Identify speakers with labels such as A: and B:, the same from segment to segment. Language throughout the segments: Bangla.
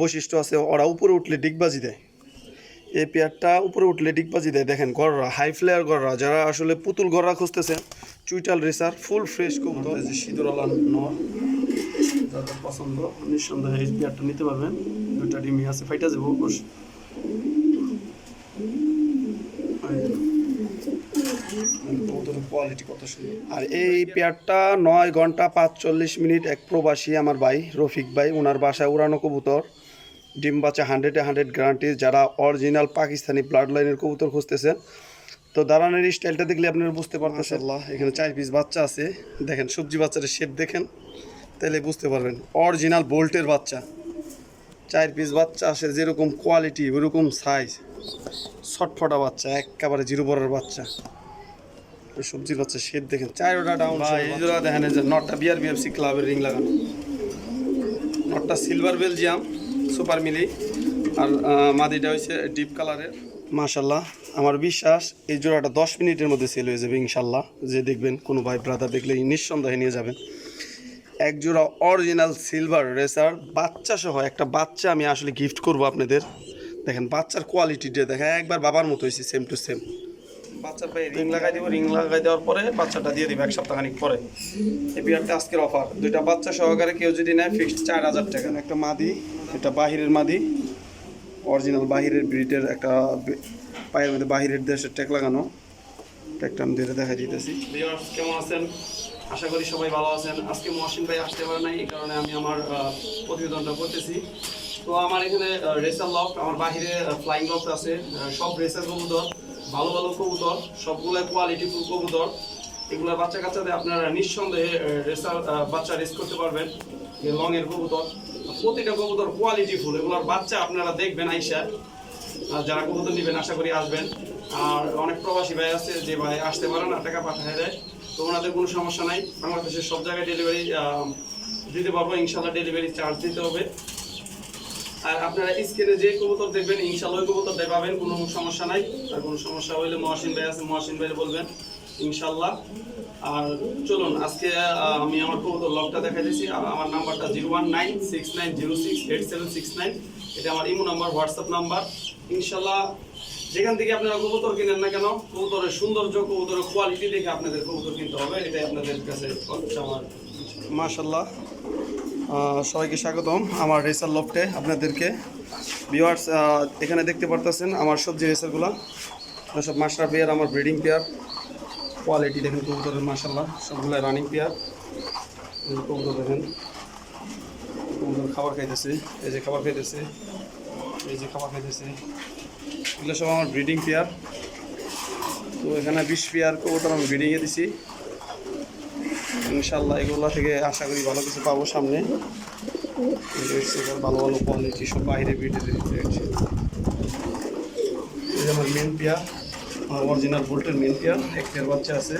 A: বৈশিষ্ট্য আছে, ওরা উপরে উঠলে ডিগবাজি দেয়। এই পেয়ারটা উপরে উঠলে ডিগবাজি দেয়। দেখেন গররা হাই ফ্লেয়ার গররা, যারা আসলে পুতুল গররা খুঁজতেছেন চুইটাল রেসার ফুল ফ্রেশ কবুতর। যে সিঁদুর আলা যাদের পছন্দ, নিঃসন্দেহে এই পেয়ারটা নিতে পারবেন। দুইটা ডিমি আছে, ফাইটা যাব বস কোয়ালিটি কত সুন্দর। আর এই পেয়ারটা নয় ঘণ্টা পাঁচচল্লিশ মিনিট এক প্রবাসী আমার ভাই রফিক ভাই ওনার বাসায় উড়ানো কবুতর। ডিম বাচ্চা হান্ড্রেডে হান্ড্রেড গ্যারান্টি যারা অরিজিনাল পাকিস্তানি ব্লাড লাইনের কবুতর খুঁজতেছেন। তো দাঁড়ানোর স্টাইলটা দেখলে আপনারা বুঝতে পারতেছেন। আল্লাহ এখানে চার পিস বাচ্চা আছে। দেখেন সবজি বাচ্চার শেপ দেখেন তাহলে বুঝতে পারবেন। অরিজিনাল বোল্টের বাচ্চা। চার পিস বাচ্চা আসে যেরকম কোয়ালিটি ওইরকম সাইজ ছটফটা বাচ্চা একেবারে জিরো বড়ের বাচ্চা। এই সবজির বাচ্চা শেপ দেখেন চারোটা ডাউন এই জোড়া দেখেন এই যে নটটা বিআর বিএফসি ক্লাবের রিং লাগানো। নটটা সিলভার বেলজিয়াম সুপার মিলি আর মাদিটা হচ্ছে ডিপ কালারের মাশাল্লাহ আমার বিশ্বাস এই জোড়াটা দশ মিনিটের মধ্যে সেল হয়ে যাবে ইনশাল্লাহ যে দেখবেন কোনো ভাই ব্রাদার দেখলে নিঃসন্দেহে নিয়ে যাবেন। এক জোড়া অরিজিনাল সিলভার রেসার বাচ্চা সহ একটা বাচ্চা আমি আসলে গিফট করব আপনাদের। দেখেন বাচ্চার কোয়ালিটিটা দেখেন একবার বাবার মতো হয়েছে সেম টু সেম বাচ্চার পায়ে রিং লাগাই দিব রিং লাগাই দেওয়ার পরে বাচ্চাটা দিয়ে দিব এক সপ্তাহখানিক পরে। এই বিয়ারটা আজকের অফার দুইটা বাচ্চা সহকারে কেউ যদি নেয় ফিক্সড চার হাজার টাকা। একটা মাদি, এটা বাহিরের মাদি অরিজিনাল বাহিরের ব্রিডের একটা পায়ের মধ্যে বাহিরের দেশের ট্যাগ লাগানো। ট্যাগটা আমি ধরে দেখা দিতেছি। কেমন আছেন? আশা করি সবাই ভালো আছেন। আজকে মহসিন ভাই আসতে পারে নাই, এই কারণে আমি আমার প্রতিবেদনটা করতেছি। তো আমার এখানে রেসার লক আমার বাহিরে ফ্লাইং লক আছে। সব রেসার কবুতর ভালো ভালো কবুতর সবগুলো কোয়ালিটি ফুল কবুতর। এগুলোর বাচ্চা কাচ্চাদের আপনারা নিঃসন্দেহে রেসার বাচ্চা রেস করতে পারবেন। লং এর কবুতর। প্রতিটা কবুতর কোয়ালিটি ফুল। এগুলোর বাচ্চা আপনারা দেখবেন আইসা। যারা কবুতর নেবেন, আশা করি আসবেন। আর অনেক প্রবাসী ভাই আছে যে ভাই আসতে পারে না, টাকা পাঠায় দেয়। তো ওনাদের কোনো সমস্যা নাই। বাংলাদেশের সব জায়গায় ডেলিভারি দিতে পারব। ইনশাল্লাহ ডেলিভারি চার্জ দিতে হবে। আর আপনারা স্ক্রিনে যে কবুতর দেখবেন ইনশাল্লাহ ওই কবুতরটাই পাবেন কোনো সমস্যা নাই। আর কোনো সমস্যা হইলে মহাসিন ভাই আছে মহাসিন ভাই বলবেন ইনশাল্লাহ আর চলুন আজকে আমি আমার কবুতর লকটা দেখা দিয়েছি আমার নাম্বারটা zero one nine six nine zero six eight seven six nine. এটা আমার ইমো নাম্বার হোয়াটসঅ্যাপ নাম্বার। ইনশাল্লাহ যেখান থেকে আপনারা কবুতর কিনেন না কেন কবুতরের সৌন্দর্য কবুতরের কোয়ালিটি দেখে আপনাদের কবুতর কিনতে হবে। এটাই আপনাদের কাছে আমার। মাশাল্লাহ আহ, সবাইকে স্বাগতম আমার রেসার লফটে আপনাদেরকে। ভিওয়ার্স এখানে দেখতে পারতেছেন আমার সবজি রেসারগুলো। সব মাস্টার পেয়ার আমার ব্রিডিং পেয়ার। কোয়ালিটি দেখেন কবুতরের মাসাল্লাহ সবগুলো রানিং পেয়ার। কবুতর দেখেন, কবুতর খাবার খাইতেছে, এই যে খাবার খাইতেছে, এই যে খাবার খাইতেছে। এগুলো সব আমার ব্রিডিং পেয়ার। তো এখানে বিশ পেয়ার কবুতর আমি ব্রিডিংয়ে দিছি। ইনশাল্লাহ এগুলো থেকে আশা করি ভালো কিছু পাবো সামনে। এই ভালো ভালো কোয়ালিটি সব বাইরে বিটে এই যে আমার মেন পেয়ার অরিজিনাল বোল্টের মেন পেয়ার, এক পেয়ার বাচ্চা আছে।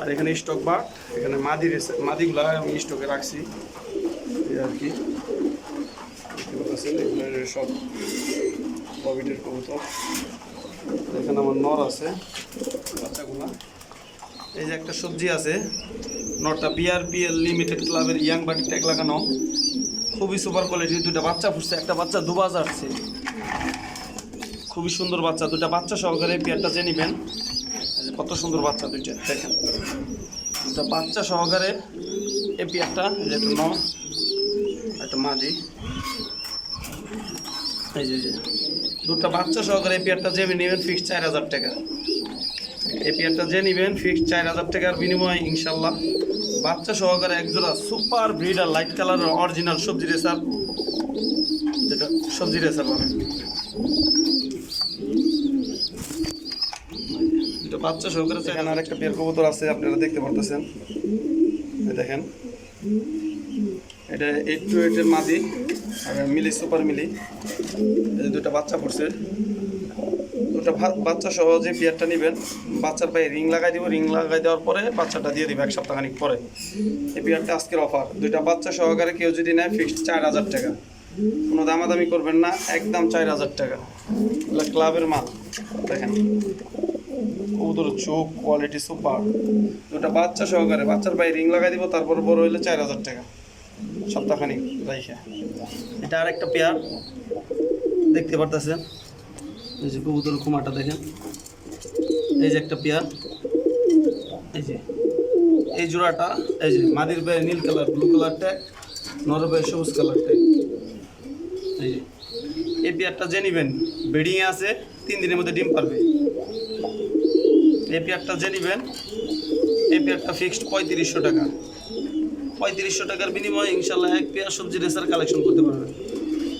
A: আর এখানে স্টক বাট এখানে মাদি রেসে, মাদিগুলো আমি স্টকে রাখছি। এই আর কি। সব ববিটের কবুতর। এখানে আমার নর আছে, বাচ্চাগুলা। এই যে একটা সবজি আছে, নরটা বিআরপিএল লিমিটেড ক্লাবের ইয়াং বাড়ি ট্যাগ লাগানো। খুবই সুপার কোয়ালিটির দুটা বাচ্চা ফুটছে, একটা বাচ্চা দুবাজ আসছে। খুবই সুন্দর বাচ্চা দুটা বাচ্চা সহকারে পেয়ারটা যে নিবেন কত সুন্দর বাচ্চা দুইটা, দেখেন। দুটা বাচ্চা সহকারে এই পেয়ারটা এই যে একটা মাদি। এই যে। দুটা বাচ্চা সহকারে এই পেয়ারটা যে নেবেন ফিক্স চার হাজার টাকা। এই পেয়ারটা যে নেবেন ফিক্স চার হাজার টাকার বিনিময়ে ইনশাল্লাহ। বাচ্চা সহকারে একজোড়া সুপার ব্রিডার লাইট কালারের অরিজিনাল সবজি রেসার যেটা সবজি রেসার বলে এটা বাচ্চা সহকারে এখানে আর একটা পেয়ার কবুতর আছে, আপনারা দেখতে পারতেছেন। দেখেন। এটা এইট টু এইটের মাদি, আর মিলি সুপার মিলি। দুটা বাচ্চা পড়ছে। দুটা বাচ্চা সহ যে পেয়ারটা নেবেন, বাচ্চার পায়ে রিং লাগাই দিব। রিং লাগাই দেওয়ার পরে বাচ্চাটা দিয়ে দিব এক সপ্তাহখানিক পরে। এই পেয়ারটা আজকের অফার দুইটা বাচ্চা সহকারে কেউ যদি নেয় ফিক্সড চার হাজার টাকা। কোনো দামাদামি করবেন না, একদম চার হাজার টাকা। এগুলো ক্লাবের মাল। দেখেন কবুতর চোখ কোয়ালিটি সুপার দুটা বাচ্চা সহকারে, বাচ্চার পায়ে রিং লাগাই দিব, তারপর বড় হইলে চার হাজার টাকা। সপ্তাহখানিক রাইখে এটা আর একটা পেয়ার। দেখতে পারতেছেন। এই যে কবুতর কুমারটা দেখেন। এই যে একটা পেয়ার। এই যে। এই জোড়াটা, এই যে মাদির পায়ে নীল কালার, ব্লু কালার ট্যাগ নর পায়ে সবুজ কালার ট্যাগ এই যে। এই পেয়ারটা যে নিবেন বেডিংয়ে আছে, তিন দিনের মধ্যে ডিম পারবে। এই পেয়ারটা যে নিবেন, এই পেয়ারটা ফিক্সড পঁয়ত্রিশশো টাকা। পঁয়ত্রিশশো টাকার বিনিময়ে ইনশাল্লাহ এক পেয়ার সবজি রেসার কালেকশন করতে পারবেন।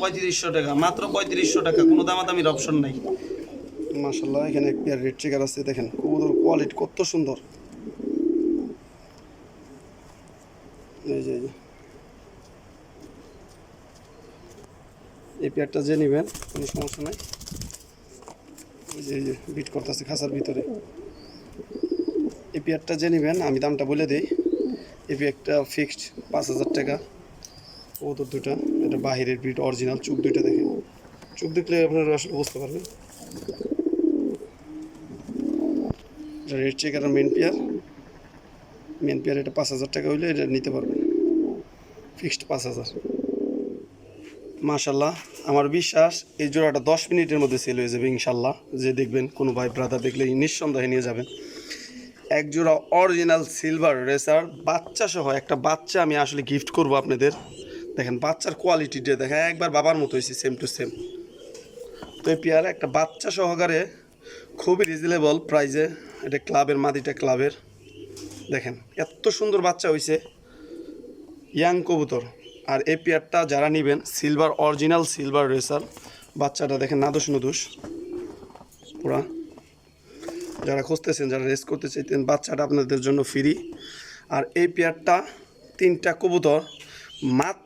A: পঁয়ত্রিশশো টাকা, মাত্র পঁয়ত্রিশশো টাকা, কোনো দামাদামির অপশন নাই। মাশাল্লাহ এখানে এক পেয়ার রেড চেকার আছে, দেখেন, কবুতর কোয়ালিটি কত সুন্দর। এই যে, এই পেয়ারটা যে নেবেন, কোনো সমস্যা নাই। যে বিট করতেছে খাঁচার ভিতরে। এই পেয়ারটা যে নেবেন, আমি দামটা বলে দিই। এই পেয়ারটা ফিক্সড পাঁচ হাজার টাকা। ও তো দুটা এটা বাহিরের বিট অরিজিনাল চুপ দুইটা দেখে। চুপ দেখলে আপনারা আসলে বুঝতে পারবেন। এটা red checker main pair main pair এটা পাঁচ হাজার টাকা হইলে এটা নিতে পারবেন। ফিক্সড পাঁচ হাজার। মাশাল্লাহ আমার বিশ্বাস এই জোড়াটা দশ মিনিটের মধ্যে সেল হয়ে যাবে ইনশাল্লাহ যে দেখবেন, কোনো ভাই ব্রাদার দেখলে নিঃসন্দেহে নিয়ে যাবেন। এক জোড়া অরিজিনাল সিলভার রেসার বাচ্চা সহ, একটা বাচ্চা আমি আসলে গিফট করব আপনাদের। দেখেন, বাচ্চার কোয়ালিটিটা দেখেন, একবার বাবার মতো হয়েছে সেম টু সেম তো এই পেয়ার একটা বাচ্চা সহকারে খুবই রিজনেবল প্রাইজে এটা ক্লাবের মাদিটা ক্লাবের দেখেন, এত সুন্দর বাচ্চা হয়েছে ইয়াং কবুতর। আর এই পেয়ারটা যারা নেবেন সিলভার অরিজিনাল সিলভার রেসার বাচ্চাটা দেখেন নাদোষ নদোষ পুরা। যারা খুঁজতেছেন, যারা রেস করতে চাইতেন, বাচ্চাটা আপনাদের জন্য ফ্রি আর এই পেয়ারটা তিনটা কবুতর, মাত্র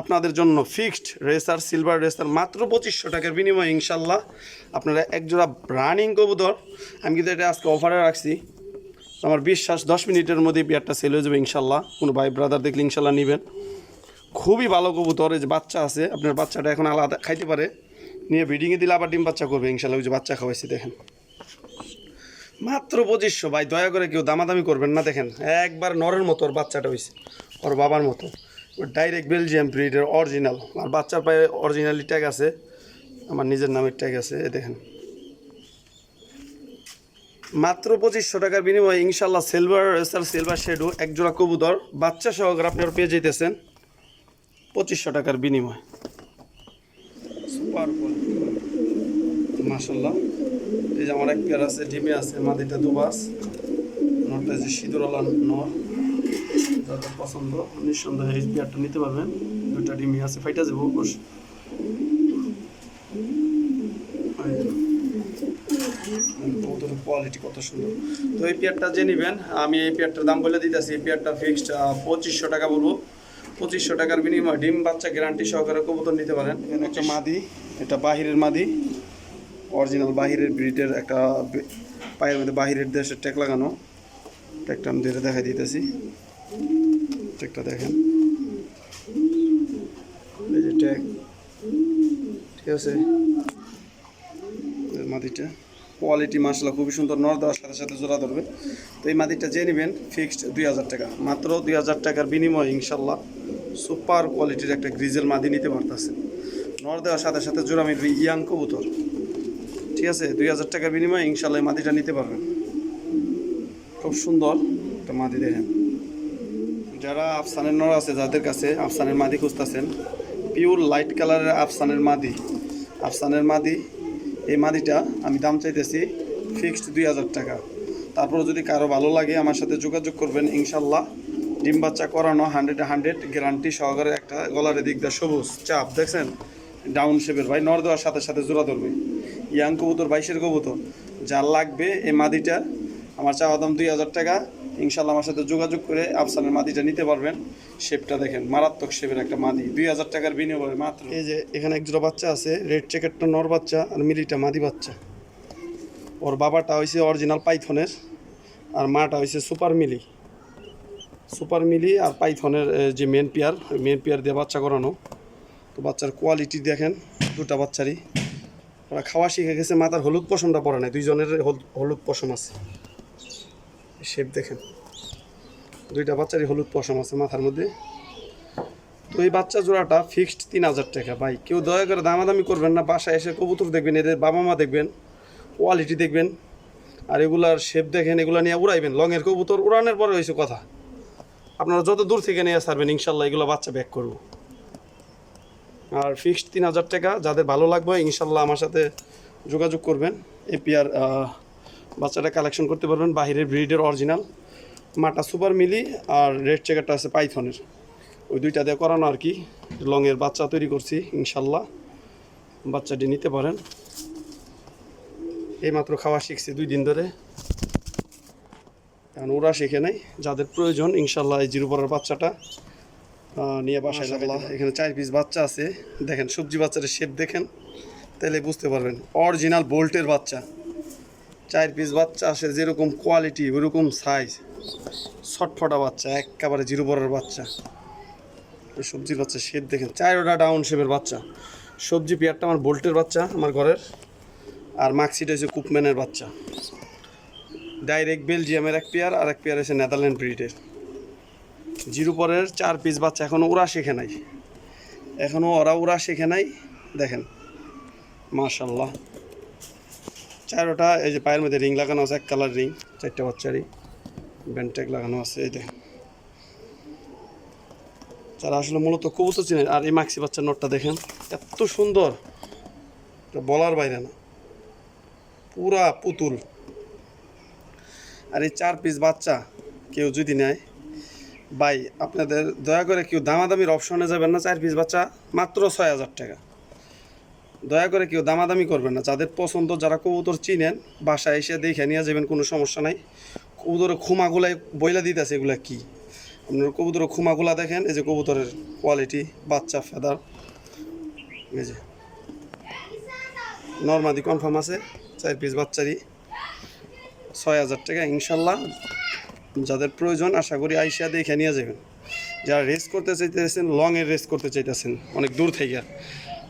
A: আপনাদের জন্য ফিক্সড রেসার সিলভার রেসার মাত্র পঁচিশশো টাকার বিনিময়ে ইনশাল্লাহ আপনারা একজোড়া রানিং কবুতর। আমি কিন্তু এটা আজকে অফারে রাখছি। আমার বিশ্বাস দশ মিনিটের মধ্যে পেয়ারটা সেল হয়ে যাবে ইনশাল্লাহ। কোনো ভাই ব্রাদার দেখলে ইনশাল্লাহ নেবেন। খুবই ভালো কবুতর, এই যে বাচ্চা আছে, আপনার বাচ্চাটা এখন আলাদা খাইতে পারে। নিয়ে ব্রিডিংয়ে দিলে আবার ডিম বাচ্চা করবে ইনশাল্লাহ, ওই যে বাচ্চা খাওয়াইছি, দেখেন। মাত্র পঁচিশশো, ভাই, দয়া করে কেউ দামাদামি করবেন না, দেখেন। একবার নরের মতো ওর বাচ্চাটা হয়েছে ওর বাবার মতো। ডাইরেক্ট বেলজিয়াম ব্রিডের অরিজিনাল আর বাচ্চার পায়ে অরিজিনালি ট্যাগ আছে। আমার নিজের নামের ট্যাগ আছে এ দেখেন। মাত্র পঁচিশশো টাকার বিনিময়ে ইনশাল্লাহ সিলভার স্যার সিলভার শেডু এক জোড়া কবুতর। বাচ্চা সহকারে আপনার পেয়ে যেতেছেন পঁচিশশো টাকার বিনিময়। মাসাল্লাহ এই যে আমার এক পেয়ার আছে, ডিমে আছে, মাদিটা দুবাস। নরটা যে সিঁদুরওয়ালা নর। যাদের পছন্দ, নিঃসন্দেহে এই পেয়ারটা নিতে পারবেন। দুইটা ডিমে আছে, ফাইটা যাব অবশ্য কোয়ালিটি কত সুন্দর। তো এই পেয়ারটা যে নেবেন, আমি এই পেয়ারটার দাম বলে দিতেছি, এই পেয়ারটা ফিক্সড পঁচিশশো টাকা বলব। পঁচিশশো টাকার বিনিময়ে ডিম, বাচ্চা গ্যারান্টি সহকারে কবুতর নিতে পারেন। একটা মাদি, এটা বাহিরের মাদি। অরিজিনাল বাহিরের ব্রিডের একটা পায়ের মধ্যে বাহিরের দেশের ট্যাগ লাগানো। ট্যাগটা আমি ধরে দেখাই দিতেছি। ট্যাগটা দেখেন। এই যে ট্যাগ, ঠিক আছে? মাদিটা। কোয়ালিটি মাসলা খুবই সুন্দর নর দেওয়ার সাথে সাথে জোড়া ধরবে। তো এই মাদিটা যে নেবেন ফিক্সড দুই হাজার টাকা। মাত্র দুই হাজার টাকার বিনিময়ে ইনশাল্লাহ সুপার কোয়ালিটির একটা গ্রিজেল মাদি নিতে পারতেছেন নর দেওয়ার সাথে সাথে জোড়া মিলবে ইয়াং কবুতর। ঠিক আছে? দুই হাজার টাকার বিনিময়ে ইনশাল্লাহ মাদিটা নিতে পারবেন। খুব সুন্দর একটা মাদি দেখেন। যারা আফসানের নর আছে, যাদের কাছে আফসানের মাদি খুঁজতেছেন পিওর লাইট কালারের আফসানের মাদি। আফসানের মাদি, এই মাদিটা আমি দাম চাইতেছি ফিক্সড দুই হাজার টাকা। তারপর যদি কারও ভালো লাগে আমার সাথে যোগাযোগ করবেন, ইনশাল্লাহ। ডিম বাচ্চা করানো হান্ড্রেড হান্ড্রেড গ্যারান্টি সহকারে একটা গলার দিক দিয়ে সবুজ চাপ, দেখছেন? ডাউন শেপের ভাই, নর দেওয়ার সাথে সাথে জোড়া ধরবে। ইয়াং কবুতর, বাইশের কবুতর। যার লাগবে এই মাদিটা, আমার চাওয়া দাম দুই হাজার টাকা। ইনশাল্লাহ আমার সাথে যোগাযোগ করে আফসানের মাদিটা নিতে পারবেন। শেপটা দেখেন, মারাত্মক শেপের একটা মাদি, দুই হাজার টাকার বিনিময়ে মাত্র। এই যে এখানে এক জোড়া বাচ্চা আছে, রেড চেকেটটা নর বাচ্চা আর মিলিটা মাদি বাচ্চা। ওর বাবাটা হয়েছে অরিজিনাল পাইথনের আর মাটা হয়েছে সুপার মিলি। সুপার মিলি আর পাইথনের যে মেন পেয়ার মেন পেয়ার দিয়ে বাচ্চা করানো। তো বাচ্চার কোয়ালিটি দেখেন, দুটা বাচ্চারই। ওরা খাওয়া শিখে গেছে, মাথার হলুদ পশমটা পরে নাই, দুইজনের হল- হলুদ পশম আছে। শেপ দেখেন। দুইটা বাচ্চারই হলুদ পশম আছে মাথার মধ্যে। তো এই বাচ্চা জোড়াটা ফিক্সড তিন হাজার টাকা। ভাই, কেউ দয়া করে দামাদামি করবেন না, বাসায় এসে কবুতর দেখবেন, এদের বাবা মা দেখবেন কোয়ালিটি দেখবেন। আর এগুলার শেপ দেখেন, এগুলো নিয়ে উড়াইবেন, লংয়ের কবুতর উড়ানোর পরে হয়েছে কথা। আপনারা যত দূর থেকে নিয়ে ছাড়বেন, ইনশাল্লাহ এগুলো বাচ্চা ব্যাক করব। আর ফিক্সড তিন হাজার টাকা, যাদের ভালো লাগবে, ইনশাল্লাহ আমার সাথে যোগাযোগ করবেন। এপিআর বাচ্চাটা কালেকশন করতে পারবেন বাহিরের ব্রিডের অরিজিনাল মাটা সুপার মিলি আর রেড চেকারটা আছে পাইথনের। ওই দুইটা দিয়ে করানো আর কি। লংয়ের বাচ্চা তৈরি করছি ইনশাল্লাহ। বাচ্চাটি নিতে পারেন। এইমাত্র খাওয়া শিখছি দুই দিন ধরে। এখন ওরা শিখে নেই যাদের প্রয়োজন ইনশাল্লাহ এই জিরো পরের বাচ্চাটা নিয়ে বাসায় লাগলা এখানে চার পিস বাচ্চা আছে। দেখেন সবজি বাচ্চার শেপ দেখেন তাহলে বুঝতে পারবেন। অরিজিনাল বোল্টের বাচ্চা। চার পিস বাচ্চা আসে যেরকম কোয়ালিটি ওরকম সাইজ ছটফটা বাচ্চা, একেবারে জিরো বড়ের বাচ্চা। এই সবজির বাচ্চা শেপ দেখেন, চারোটা ডাউন শেপের বাচ্চা। সবজি পেয়ারটা আমার বোল্টের বাচ্চা, আমার ঘরের। আর মার্কশিট হচ্ছে কুপম্যানের বাচ্চা। ডাইরেক্ট বেলজিয়ামের এক পেয়ার আর এক পেয়ার আছে নেদারল্যান্ড ব্রিডের জিরো পরের চার পিস বাচ্চা এখনও ওরা শেখে নাই। এখনও ওরা ওরা শেখে নাই। দেখেন মাশাল্লাহ চারোটা, এই যে পায়ের মধ্যে রিং লাগানো আছে, এক কালার রিং, চারটা বাচ্চারই। ব্যান্টেক লাগানো আছে, এই দেখেন তারা আসলে মূলত খুব কবুতর চিনেন, আর এই মাক্সি বাচ্চার নটটা দেখেন, এত সুন্দর। বলার বাইরে না। পুরা পুতুল। আর এই চার পিস বাচ্চা কেউ যদি নেয়, ভাই, আপনাদের দয়া করে কেউ দামাদামির অপশনে যাবেন না। চার পিস বাচ্চা মাত্র ছয় হাজার টাকা। দয়া করে কেউ দামাদামি করবেন না। যাদের পছন্দ, যারা কবুতর চিনেন, বাসায় এসে দেখে নিয়ে যাবেন, কোনো সমস্যা নাই। কবুতরের খুমাগুলাই বইলা দিতেছে এগুলা কি? আপনার কবুতরের খুমাগুলা দেখেন, এই যে কবুতরের কোয়ালিটি বাচ্চা ফেদার এই যে। নর্মাদি কনফার্ম আছে, চার পিস বাচ্চারই। ছয় হাজার টাকা, ইনশাল্লাহ। যাদের প্রয়োজন, আশা করি আইসা দেখে নিয়ে যাবেন। যারা রেস করতে চাইতেছেন লংয়ের রেস করতে চাইতেছেন, অনেক দূর থেকে।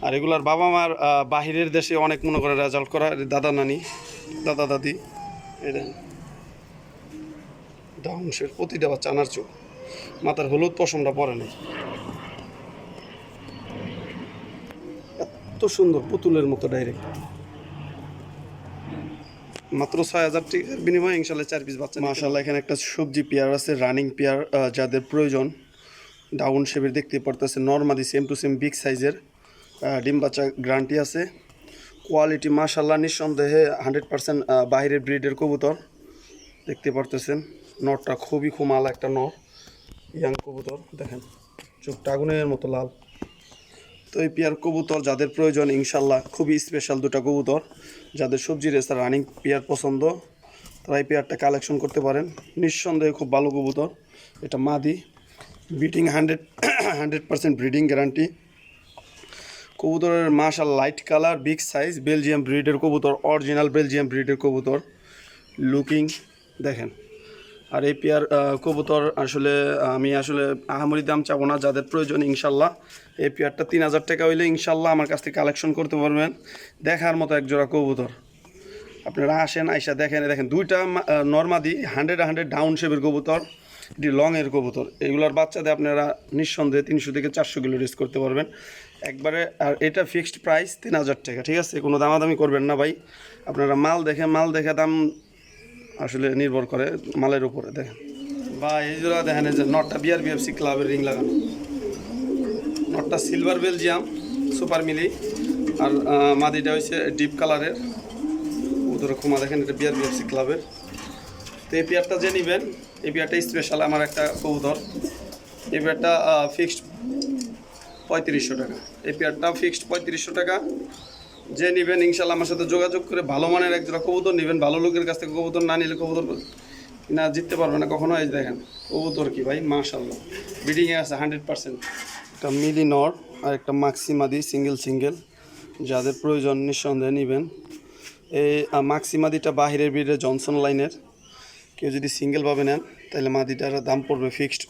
A: আর এগুলার বাবা মার বাহিরের দেশে অনেক মনে করে রেজাল্ট করা দাদা নানি দাদা দাদি ডাউনসের প্রতিটা বাচ্চা আনার চোখ। মাথার হলুদ পশমটা পরে নেই। এত সুন্দর পুতুলের মতো ডাইরেক্ট মাত্র ছয় হাজার টাকার বিনিময়ে ইনশাল্লাহ চার পিস বাচ্চা মাশাল্লাহ এখানে একটা সবজি পেয়ার আছে রানিং পেয়ার যাদের প্রয়োজন ডাউন শেপের দেখতে পারতেছে normally same to same big সাইজের ডিম বাচ্চা গ্যারান্টি আছে। কোয়ালিটি মাশাল্লাহ নিঃসন্দেহে হান্ড্রেড পার্সেন্ট বাইরের ব্রিডের কবুতর। দেখতে পারতেছেন নরটা খুবই খুমাল একটা নর ইয়াং কবুতর, দেখেন, চোখটা আগুনের মতো লাল। তো এই পেয়ার কবুতর যাদের প্রয়োজন ইনশাল্লাহ খুবই স্পেশাল দুটো কবুতর। যাদের সবজি রেস্তার রানিং পেয়ার পছন্দ, তারা এই পেয়ারটা কালেকশন করতে পারেন। নিঃসন্দেহে খুব ভালো কবুতর, এটা মাদি। Beating hundred hundred percent breeding guarantee কবুতরের মাশাল light colour big size Belgium ব্রিডের কবুতর অরিজিনাল বেলজিয়াম ব্রিডের কবুতর লুকিং দেখেন। আর এই পেয়ার কবুতর আসলে, আমি আসলে আহামরি দাম চাবো না, যাদের প্রয়োজন, ইনশাল্লাহ। এই পেয়ারটা তিন হাজার টাকা হইলে ইনশাল্লাহ আমার কাছ থেকে কালেকশন করতে পারবেন। দেখার মতো এক জোড়া কবুতর। আপনারা আসেন, আইসা দেখেন দেখেন, দুইটা নর্মাদি হান্ড্রেড হান্ড্রেড ডাউন শেপের কবুতর, এটি লংয়ের কবুতর। এগুলোর বাচ্চাদের আপনারা নিঃসন্দেহে তিনশো থেকে চারশো কিলো রেস করতে পারবেন। একবারে, আর এটা ফিক্সড প্রাইস তিন হাজার টাকা, ঠিক আছে? কোনো দামাদামি করবেন না ভাই। আপনারা মাল দেখে মাল দেখে দাম আসলে নির্ভর করে মালের উপরে, দেখেন। বা এই জোড়া দেখেন যে নটটা বিআর বিএফসি ক্লাবের রিং লাগানো। নটটা সিলভার বেলজিয়াম, সুপার মিলি। আর মাদিটা হচ্ছে ডিপ কালারের। ওদের খুমা দেখেন, এটা বিআর বিএফসি ক্লাবের। তো এই পেয়ারটা যে নেবেন, এই পেয়ারটা স্পেশাল আমার একটা কবুতর। এই পেয়ারটা ফিক্সড পঁয়ত্রিশশো টাকা। এই পেয়ারটা ফিক্সড পঁয়ত্রিশশো টাকা। যে নেবেন, ইনশাল্লাহ আমার সাথে যোগাযোগ করে ভালো মানের একজোড়া কবুতর নেবেন, ভালো লোকের কাছ থেকে কবুতর না নিলে কবুতর না জিততে পারবে না কখনো। এই দেখেন, কবুতর কি ভাই? মাশাল্লাহ ব্রিডিংয়ে আছে হান্ড্রেড পার্সেন্ট একটা মিলি আর একটা মাক্সিমাদি সিঙ্গেল সিঙ্গেল যাদের প্রয়োজন নিঃসন্দেহে নেবেন। এই মাক্সিমাদিটা বাহিরের ব্রিডের জনসন লাইনের কেউ যদি সিঙ্গেলভাবে নেন, তাহলে মাদিটার দাম পড়বে ফিক্সড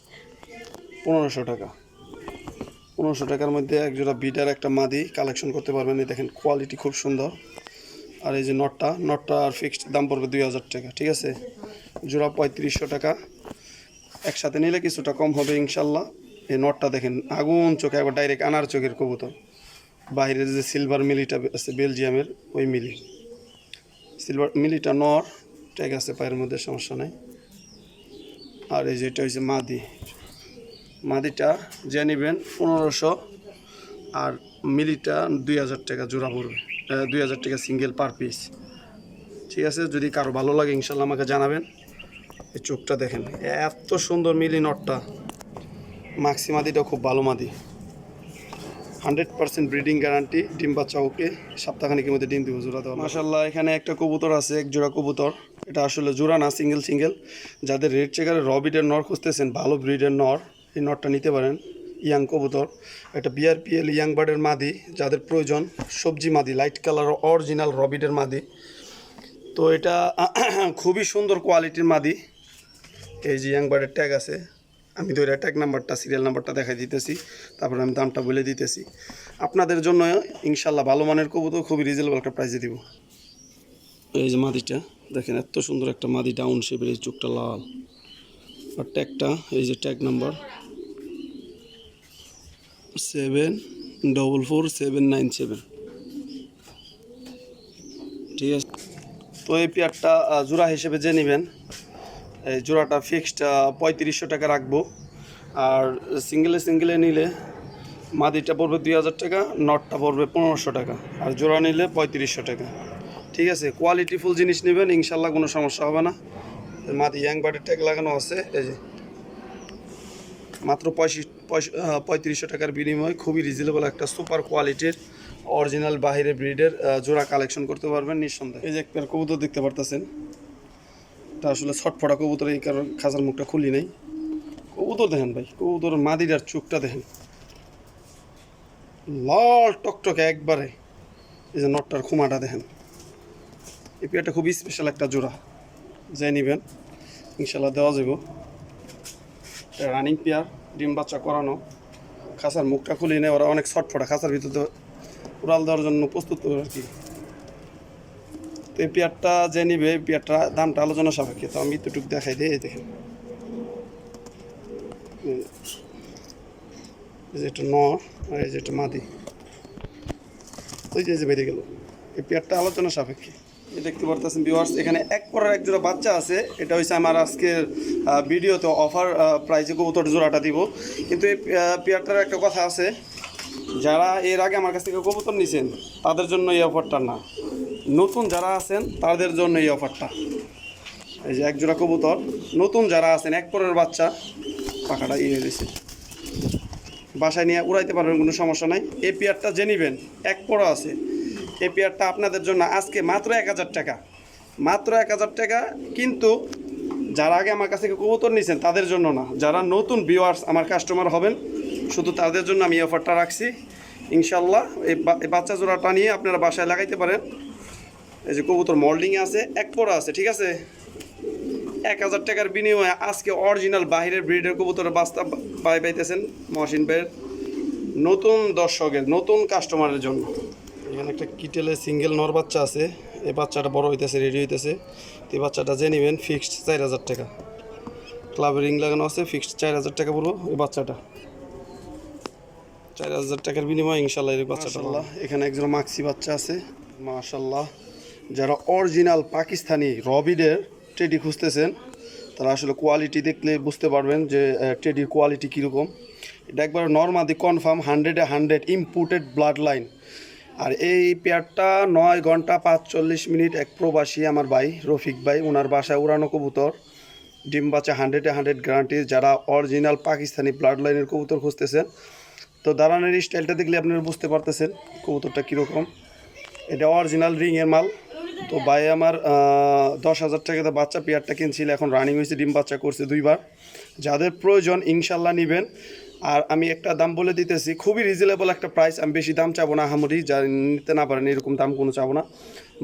A: পনেরোশো টাকা। পনেরোশো টাকার মধ্যে একজোড়া বিটার, একটা মাদি কালেকশন করতে পারবেন। এই দেখেন কোয়ালিটি খুব সুন্দর। আর এই যে নটটা নটটা আর ফিক্সড দাম পড়বে দুই হাজার টাকা, ঠিক আছে? জোড়া পঁয়ত্রিশশো টাকা। একসাথে নিলে কিছুটা কম হবে ইনশাল্লাহ। এই নটটা দেখেন, আগুন চোখে, একবার ডাইরেক্ট আনার চোখের কবুতর। বাইরের যে সিলভার মিলিটা আছে বেলজিয়ামের, ওই মিলি। সিলভার মিলিটা নর ঠিক আছে পায়ের মধ্যে, সমস্যা নাই। আর এই যেটা হচ্ছে মাদি। মাদিটা যে নেবেন পনেরোশো আর মিলিটা দুই হাজার টাকা জোড়া পড়বে দুই হাজার টাকা সিঙ্গেল পার পিস। ঠিক আছে, যদি কারও ভালো লাগে ইনশাল্লাহ আমাকে জানাবেন। এই চোখটা দেখেন, এত সুন্দর মিলি নটটা। মাক্সি মাদিটা খুব ভালো মাদি। হান্ড্রেড পার্সেন্ট ব্রিডিং গ্যারান্টি, ডিম বাচ্চা ওকে, সপ্তাহখানিকের মধ্যে ডিম দিব জোড়া দেওয়া। মাসাল্লাহ এখানে একটা কবুতর আছে, এক জোড়া কবুতর। এটা আসলে জোড়া না, সিঙ্গেল সিঙ্গেল। যাদের রেড চেকারে রবিডের নর খুঁজতেছেন, ভালো ব্রিডের নর। এই নটটা নিতে পারেন। ইয়াং কবুতর, একটা বিআরপিএল ইয়াং বার্ডের মাদি, যাদের প্রয়োজন সবজি মাদি, লাইট কালার অরিজিনাল রবিডের মাদি। তো এটা খুবই সুন্দর কোয়ালিটির মাদি। এই যে ইয়াং বার্ডের ট্যাগ আছে। আমি তো এটা ট্যাগ নাম্বারটা সিরিয়াল নাম্বারটা দেখাই দিতেছি। তারপরে আমি দামটা বলে দিতেছি। আপনাদের জন্য ইনশাল্লাহ ভালো মানের কবুতর, খুবই রিজনেবল একটা প্রাইসে দিব। এই যে মাদিটা, দেখেন এত সুন্দর একটা মাদি ডাউন শেপের এই চোখটা লাল। আর ট্যাগটা এই যে tag number seven double four seven nine seven ঠিক আছে? তো এই পেয়ারটা জোড়া হিসেবে যে নেবেন, এই জোড়াটা ফিক্সড পঁয়ত্রিশশো টাকা রাখব। আর সিঙ্গেলে সিঙ্গেলে নিলে মাদিটা পড়বে দুই হাজার টাকা নটটা পড়বে পনেরোশো টাকা। আর জোড়া নিলে পঁয়ত্রিশশো টাকা। ঠিক আছে? কোয়ালিটি ফুল জিনিস নেবেন, ইনশাল্লাহ কোনো সমস্যা হবে না। মাদি ইয়াং বাড়ির ট্যাগ লাগানো আছে, এই যে। মাত্র পঁয়ষট্টি পঁয়ত্রিশশো টাকার বিনিময়ে খুবই রিজনেবল একটা সুপার কোয়ালিটির অরিজিনাল বাহিরে ব্রিডের জোড়া কালেকশন করতে পারবেন নিঃসন্দেহে। এই যে এক পেয়ার কবুতর দেখতে পারতেছেন, এটা আসলে ছটফটা কবুতর, এই কারণ খাঁচার মুখটা খুলি নাই। কবুতর দেখেন ভাই কবুতর মাদিরার চোখটা দেখেন। লাল টকটকে একবারে, এই যে নটটার খুমাটা দেখেন। এই পেয়ারটা খুবই স্পেশাল একটা জোড়া। যাই নিবেন ইনশাল্লাহ দেওয়া যাব। রানিং পেয়ার ডিম বাচ্চা করানো, খাঁচার মুখটা খুলি নেয় ওরা অনেক ছটফটা খাঁচার ভিতরে উড়াল দেওয়ার জন্য প্রস্তুত করে আর কি। তো এই পেয়ারটা যে নিবে, এই পেয়ারটা দামটা আলোচনা সাপেক্ষে, তো আমি এতটুকু দেখাই দিই দেখেন। এই যে এই যে মাদি। ওই যে বেরিয়ে গেল। এই পেয়ারটা আলোচনা সাপেক্ষে। দেখতে পারতেছেন ভিউয়ার্স এখানে এক পরের এক জোড়া বাচ্চা আছে। এটা হচ্ছে আমার আজকের ভিডিওতে অফার প্রাইজে কবুতর জোড়াটা দিব। কিন্তু এই পেয়ারটার একটা কথা আছে, যারা এর আগে আমার কাছ থেকে কবুতর নিছেন, তাদের জন্য এই অফারটা না। নতুন যারা আছেন, তাদের জন্য এই অফারটা এই যে এক জোড়া কবুতর, নতুন যারা আছেন, এক পরের বাচ্চা, পাখাটা ইয়ে দিয়েছে বাসায় নিয়ে উড়াইতে পারবেন, কোনো সমস্যা নাই। এই পেয়ারটা যে নিবেন, এক পড়া আছে। এই পেয়ারটা আপনাদের জন্য আজকে মাত্র এক হাজার টাকা। মাত্র এক হাজার টাকা, কিন্তু যারা আগে আমার কাছ থেকে কবুতর নিয়েছেন তাদের জন্য না। যারা নতুন ভিউয়ার্স আমার কাস্টমার হবেন, শুধু তাদের জন্য আমি অফারটা রাখছি। ইনশাল্লাহ এই বাচ্চা জোড়াটা নিয়ে আপনারা বাসায় লাগাইতে পারেন। এই যে কবুতর মল্ডিংয়ে আছে, এক পড়া আছে, ঠিক আছে? এক হাজার টাকার বিনিময়ে আজকে অরিজিনাল বাহিরের ব্রিডের কবুতরের বাস্তা পাই, পাইতেছেন মহসিন ভাইয়ের নতুন দর্শকের, নতুন কাস্টমারের জন্য। এখানে একটা কিটেলের সিঙ্গেল নর বাচ্চা আছে। এই বাচ্চাটা বড় হইতেছে রেডি হইতেছে। তো এই বাচ্চাটা যে নেবেন ফিক্সড চার হাজার টাকা। ক্লাবের রিং লাগানো আছে ফিক্সড চার হাজার টাকা পড়ব এই বাচ্চাটা। চার হাজার টাকার বিনিময়ে ইনশাল্লাহ এই বাচ্চাটা এখানে একজন মাক্সি বাচ্চা আছে। মাশাল্লাহ, যারা অরিজিনাল পাকিস্তানি রবিডের টেডি খুঁজতেছেন, তারা আসলে কোয়ালিটি দেখলে বুঝতে পারবেন যে টেডির কোয়ালিটি কীরকম। এটা একবার নর্মাদি কনফার্ম হান্ড্রেডে হান্ড্রেড ইম্পোর্টেড ব্লাড লাইন আর এই পেয়ারটা নয় ঘণ্টা পাঁচচল্লিশ মিনিট এক প্রবাসী আমার ভাই, রফিক ভাই ওনার বাসায় উড়ানো কবুতর। ডিম বাচ্চা হান্ড্রেডে হান্ড্রেড গ্যারান্টি যারা অরিজিনাল পাকিস্তানি ব্লাড লাইনের কবুতর খুঁজতেছেন। তো দাঁড়ানোর স্টাইলটা দেখলে আপনারা বুঝতে পারতেছেন কবুতরটা কীরকম। এটা অরিজিনাল রিংয়ের মাল। তো ভাই আমার দশ হাজার টাকাতে বাচ্চা পেয়ারটা কিনছিল, এখন রানিং হয়েছে, ডিম বাচ্চা করছে দুইবার। যাদের প্রয়োজন, ইনশাল্লাহ নেবেন। আর আমি একটা দাম বলে দিতেছি, খুবই রিজনেবল একটা প্রাইস আমি বেশি দাম চাবো না হামরি যা নিতে না পারেন, এরকম দাম কোনো চাবো না।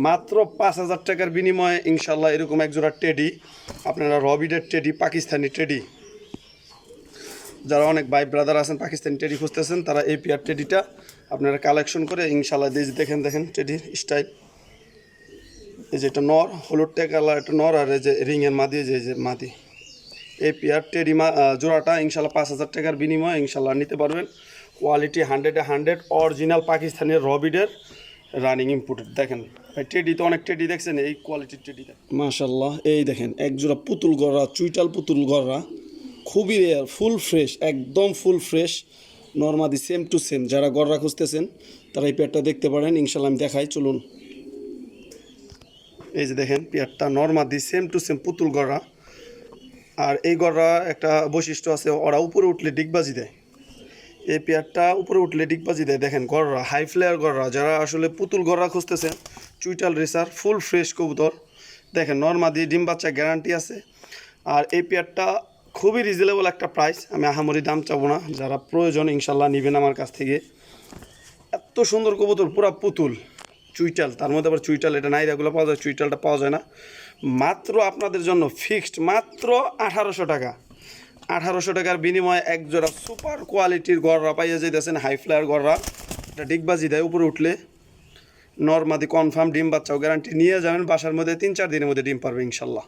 A: মাত্র পাঁচ হাজার টাকার বিনিময়ে ইনশাল্লাহ এরকম একজোড়া টেডি আপনারা রবিডের টেডি পাকিস্তানি টেডি যারা অনেক ভাই ব্রাদার আছেন, পাকিস্তানি টেডি খুঁজতেছেন, তারা এই পেয়ার টেডিটা আপনারা কালেকশন করে ইনশাল্লাহ দিয়ে দেখেন দেখেন টেডির স্টাইল এই যে এটা নর, হলুদ টেকালা একটা নর, আর এই যে রিংয়ের এই যে যে মাদি। এই পেয়ার টেডি মা জোড়াটা ইনশাল্লাহ পাঁচ হাজার টাকার বিনিময়ে ইনশাল্লাহ নিতে পারবেন। কোয়ালিটি হান্ড্রেডে হান্ড্রেড অরিজিনাল পাকিস্তানি রবিডের রানিং ইম্পোর্টেড দেখেন ভাই টেডি তো অনেক টেডি দেখছেন এই কোয়ালিটির টেডি মাশাল্লাহ এই দেখেন এক জোড়া পুতুল গড়া চুইটাল পুতুল গড়া খুবই রেয়ার ফুল ফ্রেশ একদম ফুল ফ্রেশ নর্মাদি সেম টু সেম যারা গড়রা খুঁজতেছেন তারা এই পেয়ারটা দেখতে পারেন ইনশাল্লাহ আমি দেখাই চলুন। এই যে দেখেন পেয়ারটা নর্মাদি সেম টু সেম পুতুল গড়া আর এই গড়া একটা বৈশিষ্ট্য আছে, ওরা উপরে উঠলে ডিগবাজি দেয়। এই পেয়ারটা উপরে উঠলে ডিগবাজি দেয়। দেখেন গড়রা হাই ফ্লেয়ার গড়রা, যারা আসলে পুতুল গড়রা খুঁজতেছেন, চুইটাল রেসার ফুল ফ্রেশ কবুতর। দেখেন নর্মাদি ডিম বাচ্চা গ্যারান্টি আছে। আর এই পেয়ারটা খুবই রিজনেবল একটা প্রাইস আমি আহামরি দাম চাবো না, যারা প্রয়োজন ইনশাল্লাহ নেবেন আমার কাছ থেকে। এত সুন্দর কবুতর, পুরা পুতুল, চুইটাল। তার মধ্যে আবার চুইটাল, এটা নাইরাগুলো পাওয়া যায়, চুইটালটা পাওয়া যায় না। মাত্র আপনাদের জন্য ফিক্সড মাত্র আঠারোশো টাকা। আঠারোশো টাকার বিনিময়ে এক জোড়া সুপার কোয়ালিটির গড়রা পাইয়ে যেতেছেন হাই ফ্লায়ার গড়রা এটা ডিগবাজি দেয়, উপরে উঠলে। নর্মাদি কনফার্ম ডিম বাচ্চাও গ্যারান্টি নিয়ে যাবেন, বাসার মধ্যে তিন চার দিনের মধ্যে ডিম পারবে ইনশাল্লাহ।